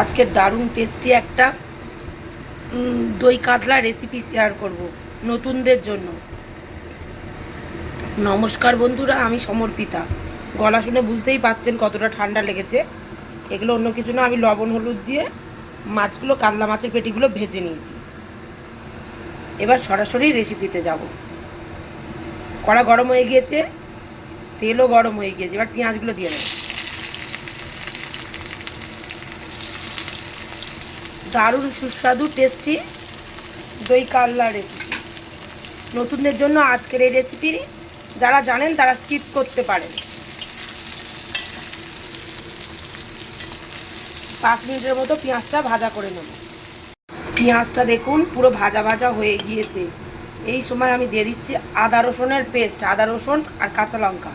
আজকে দারুণ টেস্টি একটা দই কাতলা রেসিপি শেয়ার করব নতুনদের জন্য। নমস্কার বন্ধুরা, আমি সমর্পিতা। গলা শুনে বুঝতেই পাচ্ছেন কতটা ঠান্ডা লেগেছে। এগুলো অন্য কিছু না, আমি লবণ, হলুদ দিয়ে মাছগুলো, কাতলা মাছের পেটিগুলো ভেজে নিয়েছি। এবার সরাসরি রেসিপিতে যাব। কড়া গরম হয়ে গিয়েছে, তেলও গরম হয়ে গিয়েছে, এবার পেঁয়াজগুলো দিয়ে দেবো। দারুণ সুস্বাদু টেস্টি দই কাল্লা রেসিপি নতুনদের জন্য আজকের এই রেসিপি যারা জানেন তারা স্কিপ করতে পারেন। পাঁচ মিনিটের মতো পেঁয়াজটা ভাজা করে নেব। পেঁয়াজটা দেখুন, পুরো ভাজা ভাজা হয়ে গিয়েছে। এই সময় আমি দিয়ে দিচ্ছি আদা রসুনের পেস্ট আদা রসুন আর কাঁচা লঙ্কা।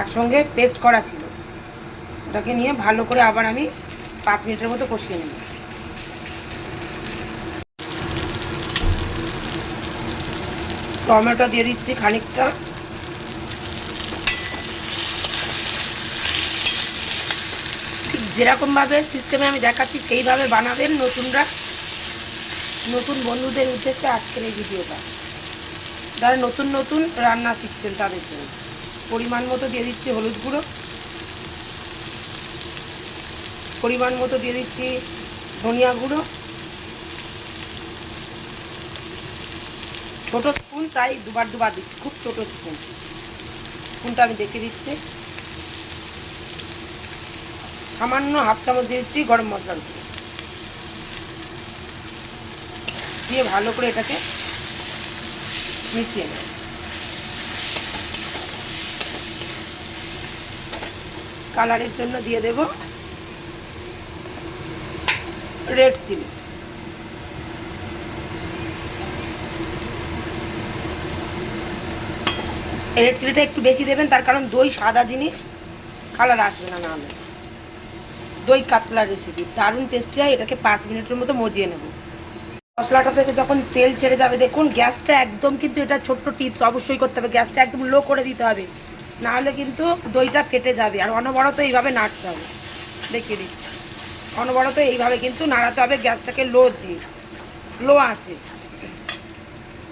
একসঙ্গে পেস্ট করা ছিল। ওটাকে নিয়ে ভালো করে আবার আমি পাঁচ মিনিটের মতো কষিয়ে নেব। টমেটো দিয়ে দিচ্ছি খানিকটা। ঠিক যেরকমভাবে সিস্টেমে আমি দেখাচ্ছি, সেইভাবে বানাবেন নতুনরা। নতুন বন্ধুদের উদ্দেশ্যে আজকের এই ভিডিওটা। যারা নতুন নতুন রান্না শিখছেন তাদের জন্য। পরিমাণ মতো দিয়ে দিচ্ছি হলুদ গুঁড়ো। পরিমাণ মতো দিয়ে দিচ্ছি ধনিয়া গুঁড়ো। ছোট স্পুন, তাই দুবার দুবার দিচ্ছি, খুব ছোট স্পুন। স্পুনটা আমি দেখে দিচ্ছি। সামান্য হাফ চামচ দিয়ে দিচ্ছি গরম মশলার গুঁড়ো। দিয়ে ভালো করে এটাকে মিশিয়ে নেব। কালারের জন্য দিয়ে দেব রেড চিলি। রেড চিলিটা একটু বেশি দেবেন, তার কারণ দই সাদা জিনিস, কালার আসবে না না দই কাতলা রেসিপি দারুণ টেস্টি হয়, এটাকে পাঁচ মিনিটের মতো মজিয়ে নেব। মশলাটা থেকে যখন তেল ছেড়ে যাবে, দেখুন, গ্যাসটা একদম কিন্তু এটা ছোট্ট টিপস অবশ্যই করতে হবে। গ্যাসটা একদম লো করে দিতে হবে। নাহলে কিন্তু দইটা ফেটে যাবে, আর অনবরত এইভাবে নাড়তে হবে। দেখিয়ে দিচ্ছি। অনবরত এইভাবে কিন্তু নাড়াতে হবে, গ্যাসটাকে লো দিয়ে। লো আছে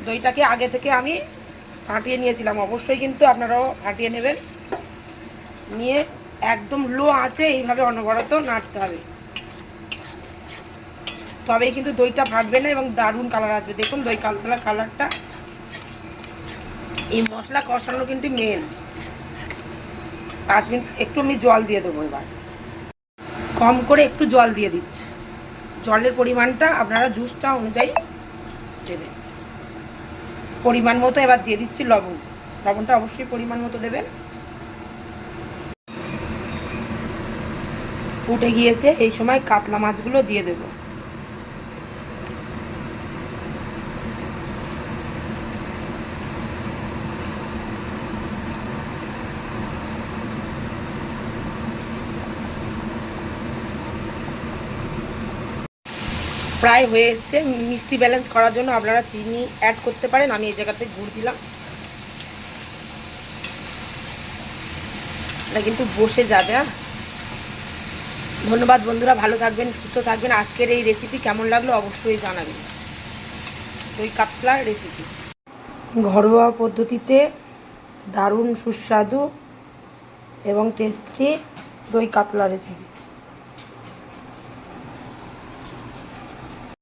দইটাকে আগে থেকে আমি ফাটিয়ে নিয়েছিলাম। অবশ্যই কিন্তু আপনারাও ফাটিয়ে নেবেন। নিয়ে একদম লো আছে এইভাবে অনবরত নাড়তে হবে। তবেই কিন্তু দইটা ফাটবে না এবং দারুণ কালার আসবে। দেখুন, দই কালতলা কালারটা এই মশলা কষানো কিন্তু মেন পাঁচ মিনিট, একটু আমি জল দিয়ে দেবো এবার। কম করে একটু জল দিয়ে দিচ্ছি। জলের পরিমাণটা আপনারা জুসটা অনুযায়ী দেবেন পরিমাণ মতো এবার দিয়ে দিচ্ছি লবণ। লবণটা অবশ্যই পরিমাণ মতো দেবেন। ফুটে গিয়েছে, এই সময় কাতলা মাছগুলো দিয়ে দেবো। প্রায় হয়ে মিষ্টি ব্যালেন্স করার জন্য আপনারা চিনি অ্যাড করতে পারেন। আমি এই জায়গাতে গুড় দিলাম। কিন্তু বসে যাবে ধন্যবাদ বন্ধুরা, ভালো থাকবেন, সুস্থ থাকবেন। আজকের এই রেসিপি কেমন লাগল অবশ্যই জানাবেন। দই কাতলার রেসিপি ঘরোয়া পদ্ধতিতে দারুণ সুস্বাদু এবং টেস্টি দই কাতলা রেসিপি